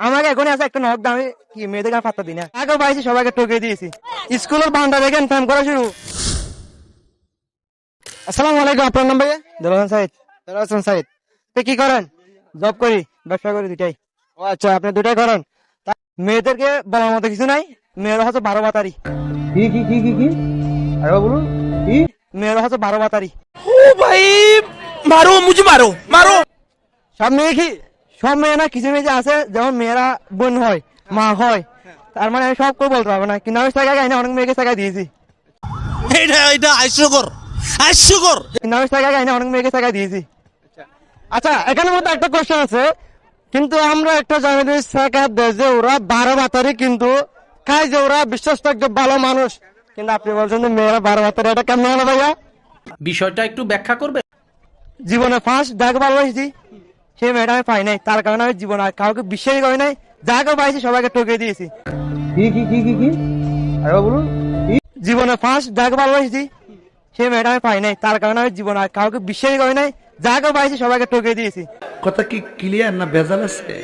আমাকে এখন আছে একটা নক দামে কি মেয়েদের গা পাত্তা দিনা আগে পাইছি সবাইকে টোকে দিয়েছি। স্কুলের বান্ডা দেখেন ফ্যাম করা শুরু। আসসালামু আলাইকুম আপনার নাম ভাই দেলান সাইদ। দেলান সাইদ। তো কি করেন? জব করি ব্যবসা করি দুটাই ও আচ্ছা আপনি দুটাই করেন? মেয়েদেরকে বলার মতো কিছু নাই। মেয়েরা হচ্ছে বারো বাতারি। কি কি কি কি কি? আরও বলুন। কি? মেয়েরা হচ্ছে বারো বাতারি। ও ভাই মারো মুজি মারো মারো। সামনে কি সব মেয়ে না কিছু মেয়ে আছে যেমন মেয়েরা বোন হয় মা হয় তার মানে আমি সব করে বলতে পারব না। কিন্তু আমি টাকা গাই না অনেক মেয়েকে টাকা দিয়েছি। এটা এটা হাস্যকর হাস্যকর কিন্তু আমি টাকা গাই না অনেক মেয়েকে টাকা দিয়েছি। আচ্ছা এখানের মধ্যে একটা কোশ্চেন আছে। কিন্তু আমরা একটা জানি যে দেয় যে ওরা বারো বাতারি কিন্তু খায় যে ওরা বিশ্বাস একজন ভালো মানুষ। কিন্তু আপনি বলছেন যে মেয়েরা বারো বাতারি এটা কেমন হলো ভাইয়া? বিষয়টা একটু ব্যাখ্যা করবে? জীবনে ফার্স্ট যাকে ভালোবাসি সেই মেয়েটা আমি পাই নাই। তার কারণে আমি জীবন আর কাউকে বিশ্বাসই করি নাই। যাকে পাইছি সবাইকে ঠকে দিয়েছি। কি কি কি কি কি? আরে বলুন। জীবনে ফার্স্ট যাকে ভালোবাসি সেই মেয়েটা আমি পাই নাই। তার কারণে আমি জীবনে আর কাউকে বিশ্বাসই করি নাই। যাকে পাইছি সবাইকে ঠকে দিয়েছি। কথা কি ক্লিয়ার না ভেজাল আছে?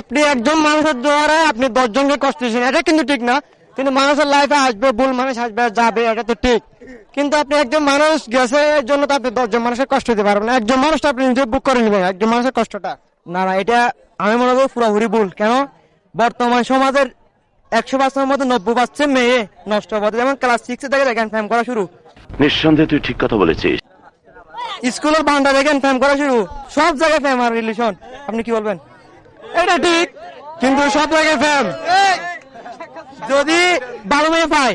আপনি একজন মানুষের দ্বারা আপনি দশজনকে কষ্ট দিচ্ছেন এটা কিন্তু ঠিক না। কিন্তু মানুষের লাইফে আসবে ভুল মানুষ আসবে যাবে এটা তো ঠিক। কিন্তু আপনি একজন মানুষ গেছে এর জন্য তো আপনি দশজন মানুষের কষ্ট দিতে পারবেন না। একজন মানুষটা আপনি নিজে বুক করে নেবেন একজন মানুষের কষ্টটা। না না এটা আমি মনে করি পুরোপুরি ভুল। কেন? বর্তমান সমাজের একশো পার্সেন্টের মধ্যে নব্বই পার্সেন্ট মেয়ে নষ্ট হবে যেমন ক্লাস সিক্সে থেকে দেখেন ফ্যাম করা শুরু। নিঃসন্দেহে তুই ঠিক কথা বলেছিস। স্কুলের বান্ডা দেখেন ফ্যাম করা শুরু। সব জায়গায় ফ্যাম আর রিলেশন আপনি কি বলবেন? এটা ঠিক কিন্তু সব জায়গায় ফ্যাম যদি বারো মেয়ে পাই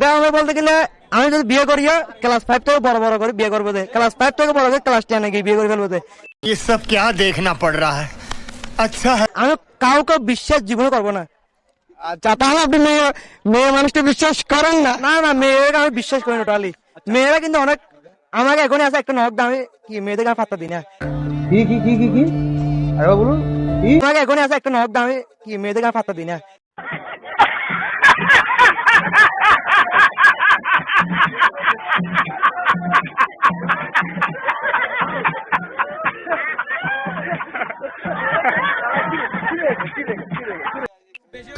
বারো মেয়ে বলতে গেলে আমি যদি বিয়ে করি ক্লাস ফাইভ থেকে বড় বড় করে বিয়ে করবো ক্লাস ফাইভ থেকে বড় করে ক্লাস টেনে গিয়ে বিয়ে করে ফেলবো দে। ये सब क्या देखना पड़ रहा है अच्छा है আমি কাউকে বিশ্বাস জীবনে করবো না আচ্ছা তাহলে আপনি মেয়ে মেয়ে মানুষকে বিশ্বাস করেন না না না মেয়েকে আমি বিশ্বাস করি না টোটালি মেয়েরা কিন্তু অনেক আমাকে এখনই আছে একটা নক দামে কি মেয়েদেরকে আমি পাত্তা দিই না কি কি কি কি কি আরে বলুন কি আমাকে এখনই আছে একটা নক দামে কি মেয়েদেরকে আমি পাত্তা দিই না